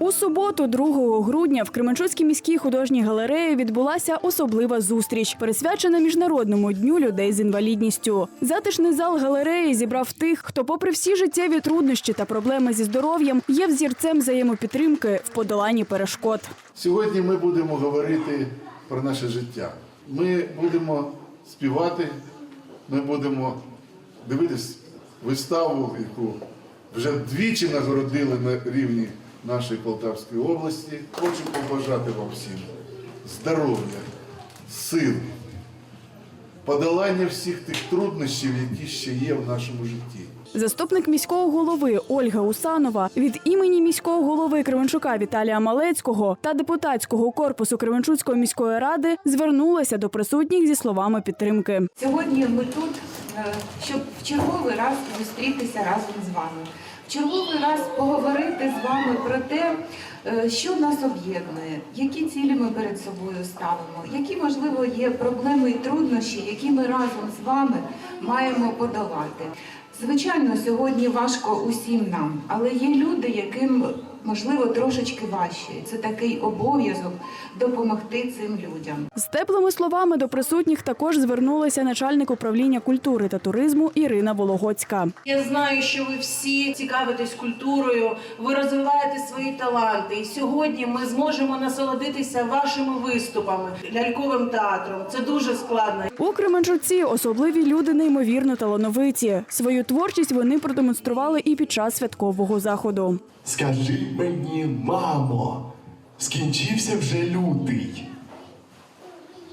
У суботу, 2 грудня, в Кременчуцькій міській художній галереї відбулася особлива зустріч, присвячена міжнародному дню людей з інвалідністю. Затишний зал галереї зібрав тих, хто, попри всі життєві труднощі та проблеми зі здоров'ям, є взірцем взаємопідтримки в подоланні перешкод. Сьогодні ми будемо говорити про наше життя. Ми будемо співати, ми будемо дивитись виставу, яку вже двічі нагородили на рівні нашої Полтавської області. Хочу побажати вам всім здоров'я, сил, подолання всіх тих труднощів, які ще є в нашому житті. Заступник міського голови Ольга Усанова від імені міського голови Кременчука Віталія Малецького та депутатського корпусу Кременчуцької міської ради звернулася до присутніх зі словами підтримки. Сьогодні ми тут, щоб в черговий раз зустрітися разом з вами, в черговий раз поговорити з вами про те, е, що нас об'єднує, які цілі ми перед собою ставимо, які можливо є проблеми і труднощі, які ми разом з вами маємо подолати. Звичайно, сьогодні важко усім нам, але є люди, яким можливо трошечки важче. Це такий обов'язок допомогти цим людям. З теплими словами до присутніх також звернулася начальник управління культури та туризму Ірина Вологодська. Я знаю, що ви всі цікавитесь культурою, ви розвиваєте свої таланти. І сьогодні ми зможемо насолодитися вашими виступами, ляльковим театром. Це дуже складно. У Кременчуці особливі люди неймовірно талановиті. Свою творчість вони продемонстрували і під час святкового заходу. Скажи мені, мамо, скінчився вже лютий.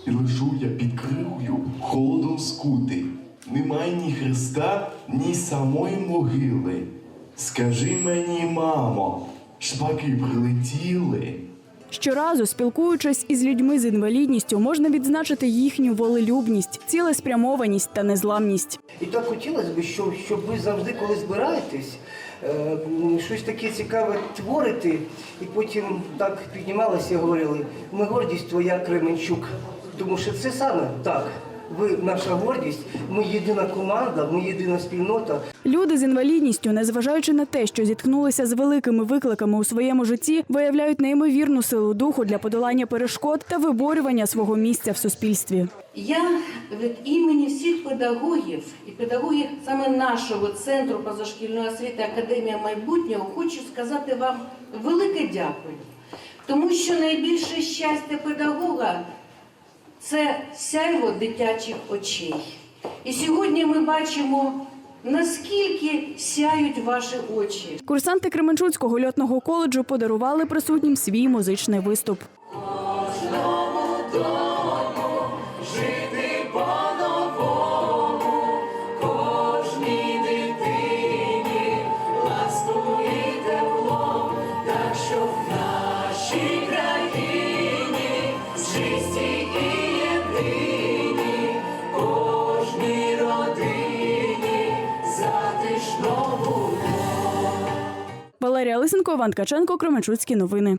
І лежу я під крилою холодом скутий. Немає ні Христа, ні самої могили. Скажи мені, мамо, шпаки прилетіли. Щоразу, спілкуючись із людьми з інвалідністю, можна відзначити їхню волелюбність, цілеспрямованість та незламність. І так хотілося б, щоб, щоб ви завжди, коли збираєтесь, е, щось таке цікаве творити, і потім так піднімалися і говорили, ми гордість твоя Кременчук. Тому що це саме так. Ви наша гордість, ми єдина команда, ми єдина спільнота. Люди з інвалідністю, незважаючи на те, що зіткнулися з великими викликами у своєму житті, виявляють неймовірну силу духу для подолання перешкод та виборювання свого місця в суспільстві. Я від імені всіх педагогів і педагогів саме нашого центру позашкільної освіти Академія майбутнього хочу сказати вам велике дякую, тому що найбільше щастя педагога це сяйво дитячих очей. І сьогодні ми бачимо, наскільки сяють ваші очі. Курсанти Кременчуцького льотного коледжу подарували присутнім свій музичний виступ. Валерія Лисенко, Іван Ткаченко, Кременчуцькі новини.